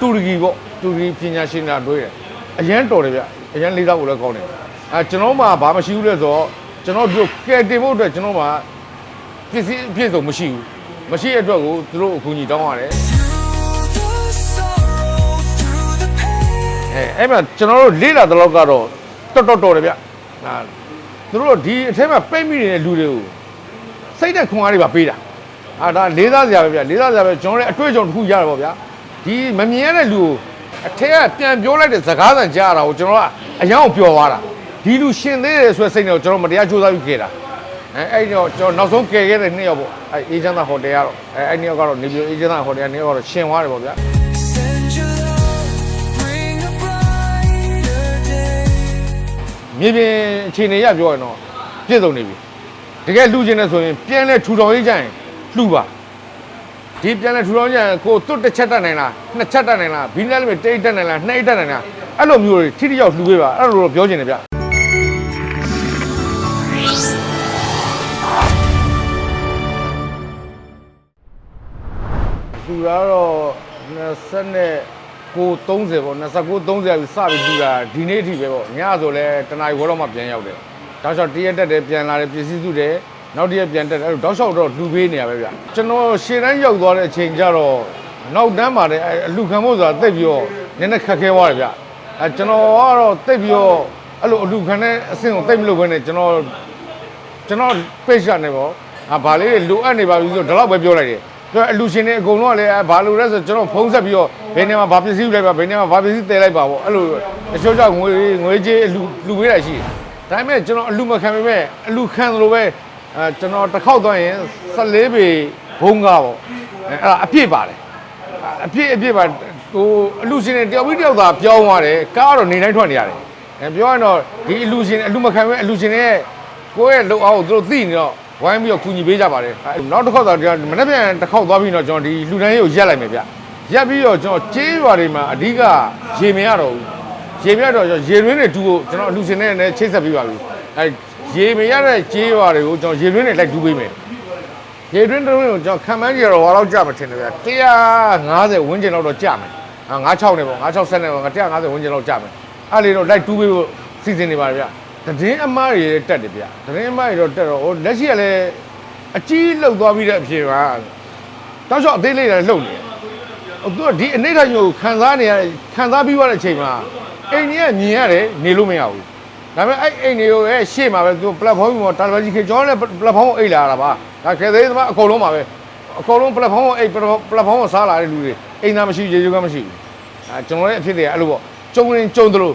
တူရကီပေါ့တူရကီပညာရှင်များတွေ့တယ်အရန်တော်တယ်ဗျအရန်လေးစားဖို့လည်းကောင်းတယ်အဲကျွန်တော်မှဘာမရှိဘူးလဲဆိုတော့ကျွန်တော်တို့ကယ်တင်ဖို့အတွက်ကျွန်တော်မှပစ္စည်းအပြည့်စုံမရှိဘူးမရှိတဲ့အတွက်ကိုသူတို့အကူအညီတောင်းရတယ် the sorrow, through the pain. အဲအဲ့မှာကျွန်တော်တို့လေးလာတဲ့လောက်ကတော့တော်တော်တော်တယ်ဗျဟာသူတို့ဒီအထက်မှာပိတ်မိနေတဲ့လူတွေကိုစိတ်သက်ခွန်အားတွေပါပေးတာအာဒါလေးစားစရာပဲဗျလေးစားစရာပဲကျွန်တော်လည်းအတွေ့အကြုံတစ်ခုရတယ်ပေါ့ဗျာ ဒီမမြင်ရတဲ့လူကိုအထက်ကပြန်ပြောလိုက်တဲ့စကားသံကြားရတာကိုကျွန်တော်ကအယောင်ပျော်သွားတာဒီလူရှင်သေးတယ်ဆိုတဲ့စိတ်နဲ့ကျွန်တော်မတရားကြိုးစားပြီးခဲ့တာအဲအဲ့ဒီတော့ကျွန်တော်နောက်ဆုံးကယ်ခဲ့တဲ့နှစ်ယောက်ပေါ့အဲအေဂျင့်သာဟိုတယ်ကတော့အဲအဲ့ဒီနှစ်ယောက်ကတော့နေပြည်တော်အေဂျင့်သာဟိုတယ်ကနေရာက်ကတော့ရှင်သွားတယ်ပေါ့ဗျာ Send your love, bring a brighter day. မြေပြင်အခြေအနေရပြောရင်တော့ပြည့်စုံနေပြီတကယ်လှူခြင်းနဲ့ဆိုရင်ပြန်လဲထူထောင်ရေးကြရင်လှူပါ ဒီပြန်လဲထူထောင်ကြရင်ကိုတွတ်တစ်ချက်တက်နိုင်လားနှစ်ချက်တက်နိုင်လားဘီနယ်လည်းတိတ်တက်နိုင်လားနှစ်အိတ်တက်နိုင်လားအဲ့လိုမျိုးတွေထိတိရောက်လှူပေးပါအဲ့လိုတော့ပြောချင်တယ်ဗျလူကတော့20နဲ့ကို30ပေါ့29 30ပြီးစပြီးလူတာဒီနေ့အထိပဲပေါ့ညဆိုလဲတနားရီဝဲတော့မှပြန်ရောက်တယ်တောက်လျှောက်တရက်တက်တယ်ပြန်လာတယ်ပစ္စည်းစုတယ် နောက်တရက်ပြန်တက်တယ်အဲ့လိုတောက်လျှောက်တော့လူပေးနေရပဲဗျကျွန်တော်ရှေ့တန်းရောက်သွားတဲ့အချိန်ကျတော့နောက်တန်းမှာလည်းအဲ့အလူခံဖို့ဆိုတာတိတ်ပြီးတော့နည်းနည်းခက်ခဲသွားတယ်ဗျအဲကျွန်တော်ကတော့တိတ်ပြီးတော့အဲ့လိုအလူခံတဲ့အဆင့်ကိုတိတ်မလုပ်ဘဲနဲ့ကျွန်တော်ကျွန်တော် page ကနေပေါ့အာဗာလေးတွေလိုအပ်နေပါပြီဆိုတော့ဒီလောက်ပဲပြောလိုက်တယ်ပြောအလူရှင်တွေအကုန်လုံးကလည်းဘာလို့လဲဆိုတော့ကျွန်တော်ဖုံးဆက်ပြီးတော့ဘယ်နေမှာဘာပစ္စည်းလိုက်ပါဘယ်နေမှာဘာပစ္စည်းတည်လိုက်ပါပေါ့အဲ့လိုအချို့ကြောင့်ငွေငွေကြေးအလူလူပေးတာရှိတယ်ဒါပေမဲ့ကျွန်တော်အလူမခံပေမဲ့အလူခံသလိုပဲ အဲကျွန်တော်တစ်ခေါက်သွားရင်14ပေဘုံကားပေါ့အဲအဲ့ဒါအပြည့်ပါတယ်အပြည့်အပြည့်ပါဟိုအလူရှင်တွေတယောက်ပြီးတယောက်သာပြောင်းသွားတယ်ကားကတော့နေတိုင်းထွက်နေရတယ်အဲပြောရင်တော့ဒီအလူရှင်အလူမခံပေမဲ့အလူရှင်တွေရဲ့ကိုယ့်ရဲ့လုံအောင်သူတို့သိနေတော့ဝိုင်းပြီးတော့ကူညီပေးကြပါတယ်အဲနောက်တစ်ခေါက်တော့ကျွန်တော်မနေ့ပြန်တစ်ခေါက်သွားပြီးတော့ကျွန်တော်ဒီလူတန်းရေးကိုရက်လိုက်မယ်ဗျရက်ပြီးတော့ကျွန်တော်ကျေးရွာတွေမှာအဓိကရေမရတော့ဘူးရေမရတော့ကျွန်တော်ရေရင်းတွေတူဖို့ကျွန်တော်အလူရှင်နဲ့လည်းချိတ်ဆက်ပြီးပါပြီအဲ ရေမရတဲ့ကျေးရွာတွေကိုကျွန်တော်ရေရင်းတွေလိုက်တူပေးမယ်ရေရင်းတွေကိုကျွန်တော်ခံမှန်းကြရတော့ဘာလောက်ကြမှာထင်တယ်ဗျ150ဝန်းကျင်လောက်တော့ကြမယ်ဟာ96နဲ့ပေါ့96ဆက်နဲ့ပေါ့150ဝန်းကျင်လောက်ကြမယ်အဲ့လေတော့လိုက်တူပေးဖို့စီစဉ်နေပါတယ်ဗျတည်င်းအမားတွေတက်တယ်ဗျတည်င်းအမားတွေတော့တက်တော့ဟိုလက်ရှိကလည်းအကြီးလှုပ်သွားပြီးတဲ့အဖြစ်ပါတောက်လျှောက်အသေးလေးတွေလှုပ်နေတယ်ဟိုသူကဒီအနိဋ္ဌညိုကိုခံစားနေရခံစားပြီးသွားတဲ့အချိန်မှာအိမ်ကြီးကမြင်ရတယ်နေလို့မရဘူး ဒါပေမဲ့အဲ့အိမ်တွေကိုရဲ့ရှေ့မှာပဲသူ platform ပေါ်တာလဘကြီးခေကျွန်တော်လည်း platform ကိုအိတ်လာတာပါဒါခဲသေးသမားအကုန်လုံးပါပဲအကုန်လုံး platform ကိုအိတ် platform ကိုစားလာတဲ့လူတွေအိမ်သားမရှိရေချိုးကမရှိဘူးအဲကျွန်တော်ရဲ့အဖြစ်တွေအဲ့လိုပေါ့ကျုံရင်ကျုံသလို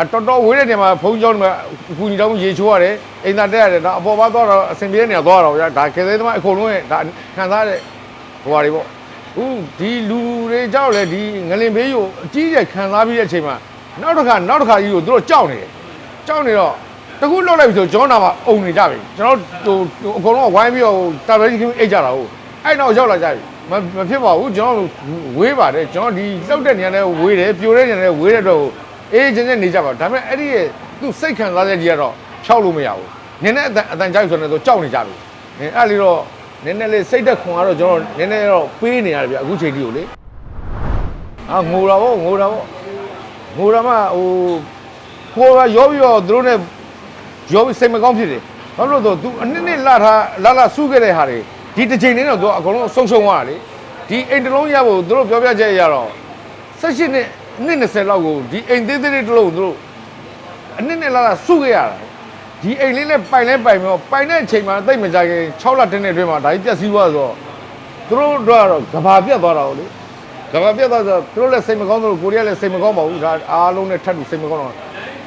အတော်တော်ဝေးတဲ့နေရာမှာဘုန်းကြီးကျောင်းတွေမှာအကူကြီးတောင်းရေချိုးရတယ်အိမ်သားတက်ရတယ်ဒါအပေါ်ပါသွားတော့အဆင်ပြေတဲ့နေရာသွားတော့ဗျာဒါခဲသေးသမားအကုန်လုံးရဲ့ဒါခံစားတဲ့ဟိုဟာတွေပေါ့ဦးဒီလူတွေကြောက်လေဒီငလင်ဘေးကိုအကြီးကျယ်ခံစားပြီးတဲ့အချိန်မှာနောက်တစ်ခါနောက်တစ်ခါကြီးကိုသူတို့ကြောက်နေတယ် ကြောက်နေတော့တခုလောက်လိုက်ပြီဆိုကျွန်တော်နာမှာအုံနေကြပြီကျွန်တော်ဟိုဟိုအကုန်လုံးကဝိုင်းပြီးတော့တာဘယ်ကြီးအိတ်ကြတာဟုတ်အဲ့တော့ရောက်လာကြပြီမမဖြစ်ပါဘူးကျွန်တော်ဝေးပါတယ်ကျွန်တော်ဒီလောက်တဲ့နေရာနဲ့ဝေးတယ်ပြိုတဲ့နေရာနဲ့ဝေးတဲ့အတွက်ကိုအေးချင်းချင်းနေကြပါဒါပေမဲ့အဲ့ဒီရဲ့သူ့စိတ်ခံစားချက်ကြီးကတော့ဖြောက်လို့မရဘူးနည်းနည်းအတန်အတန်ကြောက်ဆိုနေတော့ကြောက်နေကြပြီအဲ့လေတော့နည်းနည်းလေးစိတ်သက်ခွန်ကတော့ကျွန်တော်နည်းနည်းတော့ပေးနေရတယ်ဗျအခုချိန်ကြီးကိုလေအာငိုတာဗောငိုတာဗောငိုတာမှဟို ကိုယ်ကရောပြီးတော့သူတို့နဲ့ရောပြီးစိတ်မကောင်းဖြစ်တယ်။ဘာလို့လဲဆိုတော့ तू အနည်းနည်းလာထားလာလာစုခဲ့တဲ့ဟာတွေဒီတစ်ချိန်နဲ့တော့ तू အကုန်လုံးဆုံးရှုံးသွားတာလေ။ဒီအိမ်တစ်လုံးရဖို့သူတို့ပြောပြချက်ရတော့18နှစ်နှစ်20လောက်ကိုဒီအိမ်သေးသေးလေးတစ်လုံးကိုသူတို့အနည်းနည်းလာလာစုခဲ့ရတာ။ဒီအိမ်လေးနဲ့ပိုင်လဲပိုင်မောပိုင်တဲ့အချိန်မှာတိတ်မကြခင်6လတင်းတဲ့အတွင်းမှာဒါကြီးပြက်စီးသွားဆိုတော့သူတို့တို့ကတော့ကဘာပြက်သွားတာဟုတ်လေ။ကဘာပြက်သွားဆိုတော့သူတို့လည်းစိတ်မကောင်းတော့ကိုရီးယားလည်းစိတ်မကောင်းပါဘူးဒါအားလုံးနဲ့ထပ်ပြီးစိတ်မကောင်းတော့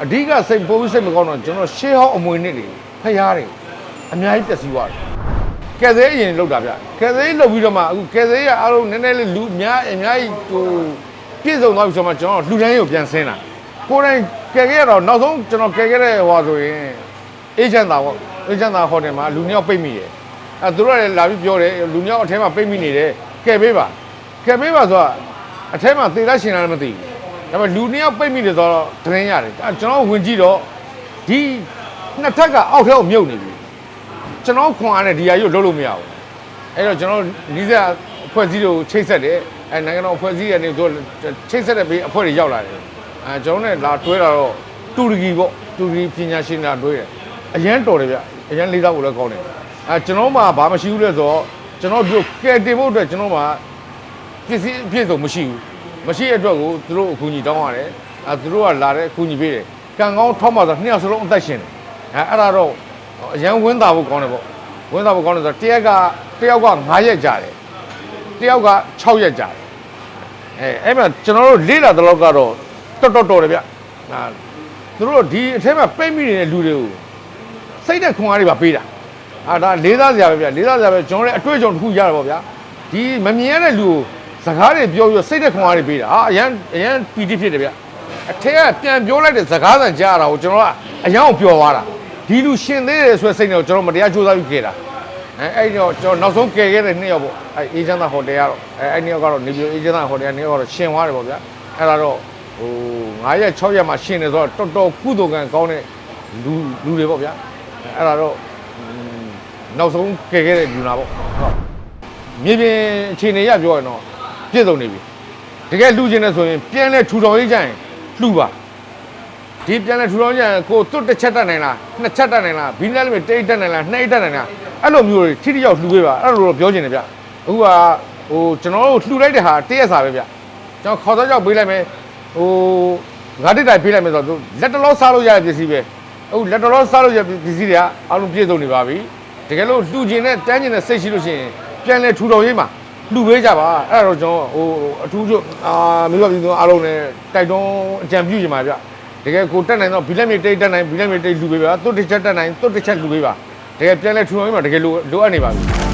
အဓိကစိတ်ပိုးပြီးစိတ်မကောင်းတော့ကျွန်တော်ရှေးဟောင်းအမွေနှစ်တွေဖျားတယ်အများကြီးပျက်စီးသွားတယ်ကဲသေးအရင်လောက်တာဗျကဲသေးလောက်ပြီးတော့မှအခုကဲသေးရအားလုံးနည်းနည်းလေးလူအများအများကြီးဟိုပြည့်စုံသွားပြီဆိုမှကျွန်တော်လူတိုင်းကိုပြန်ဆင်းတာကိုယ်တိုင်ကဲခဲ့ရတော့နောက်ဆုံးကျွန်တော်ကဲခဲ့တဲ့ဟိုဆိုရင်အေဂျင့်တာပေါ့အေဂျင့်တာဟိုတယ်မှာလူနှစ်ယောက်ပိတ်မိတယ်အဲသူတို့လည်းလာပြီးပြောတယ်လူနှစ်ယောက်အထဲမှာပိတ်မိနေတယ်ကဲပေးပါကဲပေးပါဆိုတာအထဲမှာသေလားရှင်လားလည်းမသိဘူး ဒါပေမဲ့လူနှစ်ယောက်ပိတ်မိတယ်ဆိုတော့သတင်းရတယ်အဲကျွန်တော်ဝင်ကြည့်တော့ဒီနှစ်ထပ်ကအောက်ထဲကိုမြုပ်နေပြီကျွန်တော်ခွန်အားနဲ့ဒီဟာကြီးကိုလုံးလို့မရဘူးအဲ့တော့ကျွန်တော်နီးစပ်ဖဖွဲ့စည်းတွေကိုချိတ်ဆက်တယ်အဲနိုင်ငံတော်ဖွဲ့စည်းရနေတို့ချိတ်ဆက်တဲ့ဘေးအဖွဲ့တွေရောက်လာတယ်အဲကျွန်တော်နဲ့လာတွဲတာတော့တူရကီပေါ့တူရကီပညာရှင်တွေတွဲတယ်အရန်တော်တယ်ဗျအရန်လေးစားဖို့လည်းကောင်းတယ်အဲကျွန်တော်မှဘာမှရှိဘူးလဲဆိုတော့ကျွန်တော်တို့ကဲတင်ဖို့အတွက်ကျွန်တော်မှပစ္စည်းအပြည့်စုံမရှိဘူး မရှိတဲ့အတွက်ကိုသူတို့အကူအညီတောင်းရတယ်အဲသူတို့ကလာတဲ့အကူအညီပေးတယ်ကံကောင်းထောက်မှဆိုနှစ်ယောက်စလုံးအသက်ရှင်တယ်အဲအဲ့ဒါတော့အရန်ဝင်းတာဖို့ကောင်းတယ်ပေါ့ဝင်းတာဖို့ကောင်းတယ်ဆိုတော့တရက်ကတယောက်က9ရက်ကြာတယ်တယောက်က6ရက်ကြာတယ်အဲအဲ့မှာကျွန်တော်တို့လေးလာတဲ့လောက်ကတော့တော်တော်တော်တယ်ဗျဟာသူတို့ဒီအထက်မှာပိတ်မိနေတဲ့လူတွေကိုစိတ်တဲ့ခွန်အားတွေပါပေးတာအာဒါလေးစားစရာပဲဗျလေးစားစရာပဲကျွန်တော်လည်းအတွေ့အကြုံတစ်ခုရတယ်ပေါ့ဗျာဒီမမြင်ရတဲ့လူကို စကားတွေပြောပြီးတော့စိတ်တဲ့ခွန်အားတွေပေးတာဟာအရန်အရန်ပီတိဖြစ်တယ်ဗျအထက်ကပြန်ပြောလိုက်တဲ့စကားသံကြားရတာကိုကျွန်တော်ကအရန်ကိုပျော်သွားတာဒီလူရှင်သေးတယ်ဆိုတဲ့စိတ်နဲ့ကျွန်တော်မတရားကြိုးစားပြီးခဲ့တာအဲအဲ့တော့ကျွန်တော်နောက်ဆုံးကယ်ခဲ့တဲ့နှစ်ယောက်ပေါ့အဲအေဂျင့်သားဟိုတယ်ကတော့အဲအဲ့နှစ်ယောက်ကတော့နေပြည်တော်အေဂျင့်သားဟိုတယ်နှစ်ယောက်ကတော့ရှင်သွားတယ်ပေါ့ဗျာအဲ့ဒါတော့ဟို9ရက်6ရက်မှရှင်နေဆိုတော့တော်တော်ကုသိုလ်ကံကောင်းတဲ့လူလူတွေပေါ့ဗျာအဲ့ဒါတော့อืมနောက်ဆုံးကယ်ခဲ့တဲ့လူနာပေါ့ဟုတ်မြေပြင်အခြေအနေရပြောရင်တော့ ပြည့်စုံနေပြီတကယ်လူချင်းနေဆိုရင်ပြန်လဲထူထောင်ရေးကြရင်လှူပါဒီပြန်လဲထူထောင်ကြရင်ကိုတွတ်တစ်ချက်တက်နိုင်လားနှစ်ချက်တက်နိုင်လားဘီနယ်လည်းမတိတ်တက်နိုင်လားနှစ်အိတ်တက်နိုင်လားအဲ့လိုမျိုးတွေထိထိရောက်လှူပေးပါအဲ့လိုတော့ပြောချင်တယ်ဗျအခုကဟိုကျွန်တော်တို့လှူလိုက်တဲ့ဟာတရက်စာပဲဗျကျွန်တော်ခေါ်တော့ကြောက်ပေးလိုက်မယ်ဟိုငါးတစ်တိုင်ပေးလိုက်မယ်ဆိုတော့လက်တလောစားလို့ရတဲ့ပစ္စည်းပဲအခုလက်တလောစားလို့ရတဲ့ပစ္စည်းတွေကအားလုံးပြည့်စုံနေပါပြီတကယ်လို့လှူခြင်းနဲ့တန်းခြင်းနဲ့စိတ်ရှိလို့ရှိရင်ပြန်လဲထူထောင်ရေးမှာ လှူပေးကြပါအဲ့ဒါတော့ကျွန်တော်ဟိုအထူးချုပ်အာမိဘပြည်သူအားလုံးနဲ့တိုက်တွန်းအကြံပြုချင်ပါဗျတကယ်ကိုတက်နိုင်တော့ဘီလက်မြေတိတ်တက်နိုင်ဘီလက်မြေတိတ်လူပေးပါတွတ်တစ်ချက်တက်နိုင်တွတ်တစ်ချက်လူပေးပါတကယ်ပြန်လဲထူအောင်မှာတကယ်လိုလိုအပ်နေပါပြီ